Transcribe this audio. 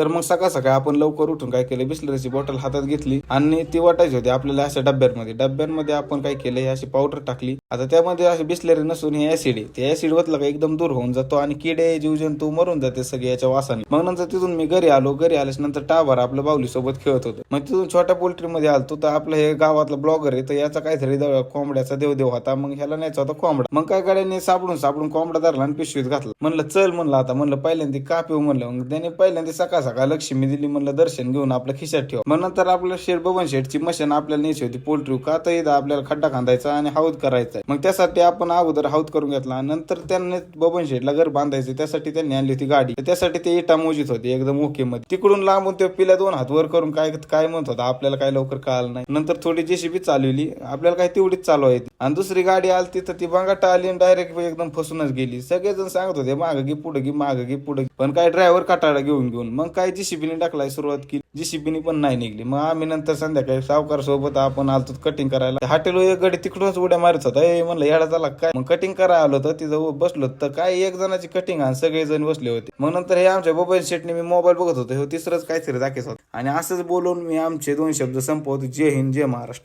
तर मग सकाळ सकाळ आपण लवकर उठून काय केलं? बिस्लरीची बॉटल हातात घेतली आणि ती वाटायची होती आपल्याला अशा डब्यांमध्ये. डब्यांमध्ये आपण काय केलं? अशी पावडर टाकली. आता त्यामध्ये अशी बिसलेरी नसून हे ऍसिड आहे. ते ऍसिड वतलं का एकदम दूर होऊन जातो आणि किडे जीवजंतू मरून जाते सगळे याच्या वासाने. मग नंतर तिथून मी घरी आलो. घरी आल्यास नंतर टावर आपल्या बावली सोबत खेळत होतो. मग तिथून छोट्या पोल्ट्रीमध्ये आलतो. तर आपलं हे गावातला ब्लॉगर आहे तर याचा काहीतरी कोंबड्याचा देवदेव होता. मग ह्याला न्यायचा होता कोंबडा. मग काय गाड्याने सापडून सापडून कोंबडा धरला आणि पिशवीत घातला. म्हणलं चल म्हणलं आता. म्हणलं पहिल्यांदा का पिऊ म्हणलं. मग त्याने पहिल्यांदा सकाळ सकाळ लक्ष्मी दिली. म्हणलं दर्शन घेऊन आपल्या खिशात ठेव. मग नंतर आपलं शेड बबन शेडची मशीन आपल्याला न्यायची होती. पोल्ट्री का तर इथं आपल्याला खड्डा खांदायचा आणि हौद करायचा मग त्यासाठी आपण अगोदर हौद करून घेतला. नंतर त्यांनी बबन शेडला घर बांधायचं. त्यासाठी त्यांनी आणली होती गाडी. त्यासाठी ते इटा मोजीत होते एकदम ओके मध्ये. तिकडून लांबून ते पिल्या दोन हात वर करून काय काय म्हणत होता आपल्याला काय लवकर कळालं नाही. नंतर थोडी जेसीबी चालवली. आपल्याला काय तेवढीच चालू आहे. आणि दुसरी गाडी आली तर ती बंगाटा आली आणि डायरेक्ट एकदम फसूनच गेली. सगळेजण सांगत होते मागं गी पुढे गी मागं गी पुढे पण काय ड्रायव्हर काटाळा घेऊन घेऊन मग काय जीसीबीने टाकलाय सुरुवात केली. जीसीबीने पण नाही निघली. मग आम्ही नंतर संध्याकाळी सावकार सोबत आपण आलतो कटिंग करायला. हॉटेल एक गडी तिकडूनच उड्या मारत होता. ए म्हणलं येडा झाला काय? मग कटिंग करायला आलो तर तिथं बसलो तर काय एक जणाची कटिंग आणि सगळेजण बसले होते. मग नंतर हे आमच्या मोबाईल सेटने मी मोबाईल बघत होतो. हे तिसरंच काहीतरी दाखवत होतं. आणि असंच बोलून मी आमचे दोन शब्द संपवतो. जय हिंद जय महाराष्ट्र.